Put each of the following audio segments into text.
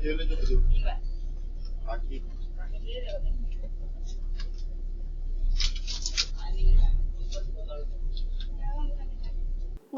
dele de Aqui.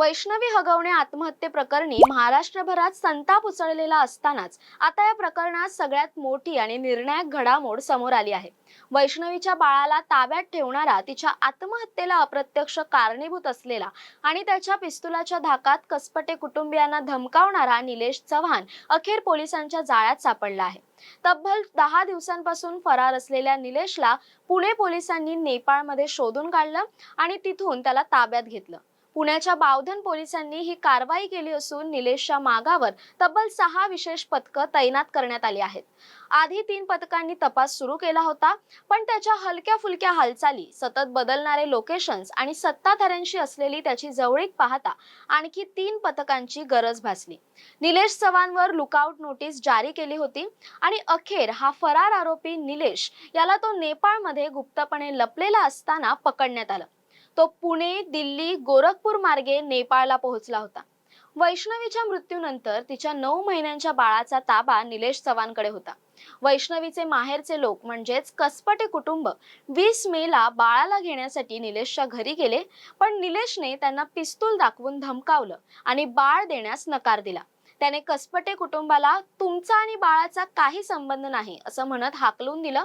Vaishnavi Hagawane आत्महत्येप्रकरणी महाराष्ट्रभरात संताप उसळलेला असतानाच आता या प्रकरणात सगळ्यात मोठी आणि निर्णायक घडामोड समोर आली आहे. वैष्णवीच्या बाळाला ताब्यात ठेवणारा तिच्या आत्महत्येला अप्रत्यक्ष कारणीभूत असलेला आणि त्याच्या पिस्तुलाच्या धाकात कसपटे कुटुंबियांना धमकावणारा निलेश चव्हाण अखेर पोलिसांच्या जाळ्यात सापडला आहे. तब्बल दहा दिवसांपासून फरार असलेल्या निलेशला पुणे पोलिसांनी नेपाळमध्ये शोधून काढलं आणि तिथून त्याला ताब्यात घेतलं. पुण्याच्या बावधन पोलिसांनी ही कारवाई केली असून निलेशच्या मागावर तब्बल सहा विशेष पथकं तैनात करण्यात आली आहेत. आधी तीन पथकांनी तपास सुरू केला होता पण त्याच्या हलक्या फुलक्या हालचाली सतत बदलणारे लोकेशन्स आणि सत्ताधाऱ्यांशी असलेली त्याची जवळीक पाहता आणखी तीन पथकांची गरज भासली. निलेश चव्हाणवर लुकआउट नोटीस जारी केली होती आणि अखेर हा फरार आरोपी निलेश याला तो नेपाळमध्ये गुप्तपणे लपलेला असताना पकडण्यात आलं. तो पुणे दिल्ली गोरखपूर मार्गे नेपाळला पोहोचला होता. वैष्णवीच्या मृत्यूनंतर तिच्या नऊ महिन्यांच्या बाळाचा ताबा निलेश चव्हाणकडे होता. वैष्णवीचे माहेरचे लोक म्हणजेच कसपटे कुटुंब वीस मे ला बाळाला घेण्यासाठी निलेशच्या घरी गेले पण निलेशने त्यांना पिस्तूल दाखवून धमकावलं आणि बाळ देण्यास नकार दिला. त्याने कसपटे कुटुंबाला तुमचा आणि बाळाचा काही संबंध नाही असं म्हणत हाकलून दिलं.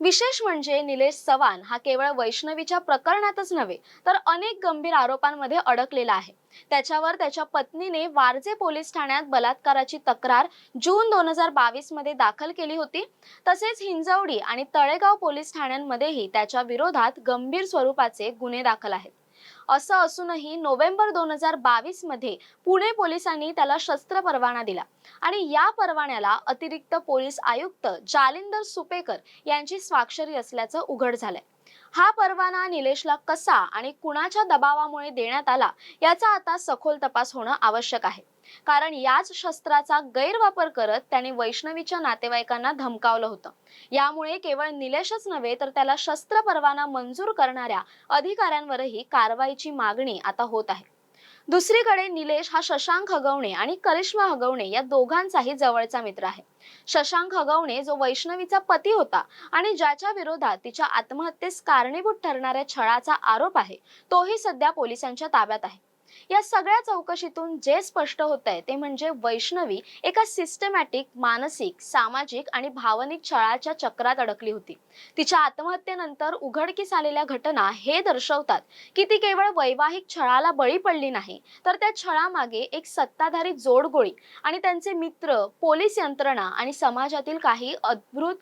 विशेष म्हणजे निलेश चव्हाण हा केवळ वैष्णवीच्या प्रकरणातच नव्हे तर अनेक गंभीर आरोपांमध्ये अडकलेला आहे. त्याच्यावर त्याच्या पत्नीने वारजे पोलीस ठाण्यात बलात्काराची तक्रार जून दोन हजार बावीसमध्ये दाखल केली होती. तसेच हिंजवडी आणि तळेगाव पोलीस ठाण्यांमध्येही त्याच्या विरोधात गंभीर स्वरूपाचे गुन्हे दाखल आहेत. असं असूनही नोव्हेंबर दोन हजार बावीसमध्ये पुणे पोलिसांनी त्याला शस्त्र परवाना दिला. आणि या परवान्याला अतिरिक्त पोलीस आयुक्त जालिंदर सुपेकर यांची स्वाक्षरी असल्याचं उघड झालंय. हा परवाना निलेशला कसा आणि कुणाच्या दबावामुळे देण्यात आला याचा आता सखोल तपास होणं आवश्यक आहे. कारण याच शस्त्राचा गैरवापर करत त्याने वैष्णवीच्या नातेवाईकांना धमकावलं होतं. यामुळे केवळ निलेशच नव्हे तर त्याला शस्त्र परवाना मंजूर करणाऱ्या अधिकाऱ्यांवरही कारवाईची मागणी आता होत आहे. दुसरीकडे निलेश हा शशांक हगवणे आणि करिश्मा हगवणे या दोघांचाही जवळचा मित्र आहे. शशांक हगवणे जो वैष्णवीचा पती होता आणि ज्याच्या विरोधात तिच्या आत्महत्येस कारणीभूत ठरणाऱ्या छळाचा आरोप आहे तोही सध्या पोलिसांच्या ताब्यात आहे. या सगळ्या चौकशीतून जे स्पष्ट होत आहे ते म्हणजे वैष्णवी एका सिस्टमॅटिक मानसिक सामाजिक आणि भावनिक छळाच्या चक्रात अडकली होती. तिच्या आत्महत्येनंतर उघडकीस आलेल्या घटना हे दर्शवतात की ती केवळ वैवाहिक छळाला बळी पडली नाही तर त्या छळामागे एक सत्ताधारी जोडगोळी आणि त्यांचे मित्र पोलीस यंत्रणा आणि समाजातील काही अद्भुत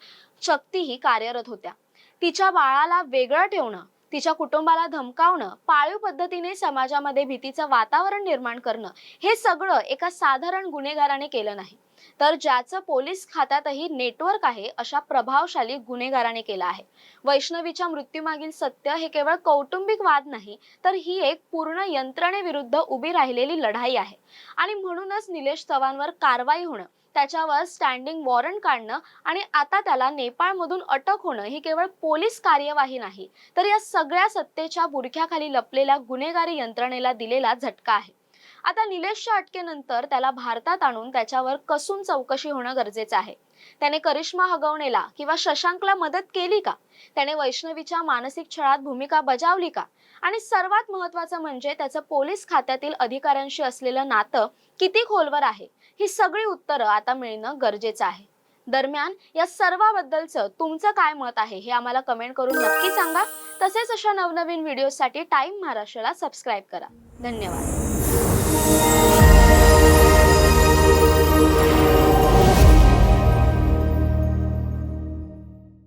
शक्तीही कार्यरत होत्या. तिच्या बाळाला वेगळं ठेवणं तिच्या कुटुंबाला धमकावणं पाळीव पद्धतीने समाजामध्ये भीतीचं वातावरण निर्माण करणं हे सगळं एका साधारण गुन्हेगाराने केलं नाही. तर ज्याचं पोलीस खात्यातही नेटवर्क आहे अशा प्रभावशाली गुन्हेगाराने केलं आहे. वैष्णवीच्या मृत्यूमागील सत्य हे केवळ कौटुंबिक वाद नाही तर ही एक पूर्ण यंत्रणेविरुद्ध उभी राहिलेली लढाई आहे. आणि म्हणूनच निलेश चव्हाणवर कारवाई होणं त्याच्यावर स्टँडिंग वॉरंट काढणं आणि आता त्याला नेपाळमधून अटक होणं ही केवळ पोलीस कार्यवाही नाही. तर या सगळ्या सत्तेच्या बुरख्याखाली लपलेल्या गुन्हेगारी यंत्रणेला दिलेला झटका आहे. आता निलेशच्या अटकेनंतर त्याला भारतात आणून त्याच्यावर कसून चौकशी होणं गरजेचं आहे. त्याने करिश्मा हगवणेला किंवा शशांकला मदत केली का? त्याने वैष्णवीच्या मानसिक छळात भूमिका बजावली का? आणि सर्वात महत्वाचं म्हणजे त्याचं पोलीस खात्यातील अधिकाऱ्यांशी असलेलं नातं किती खोलवर आहे? ही सगळी उत्तरं आता मिळणं गरजेचं आहे. दरम्यान या सर्वाबद्दलचं तुमचं काय मत आहे हे आम्हाला कमेंट करून नक्की सांगा. तसेच अशा नवनवीन व्हिडिओसाठी टाईम महाराष्ट्राला सबस्क्राईब करा. धन्यवाद.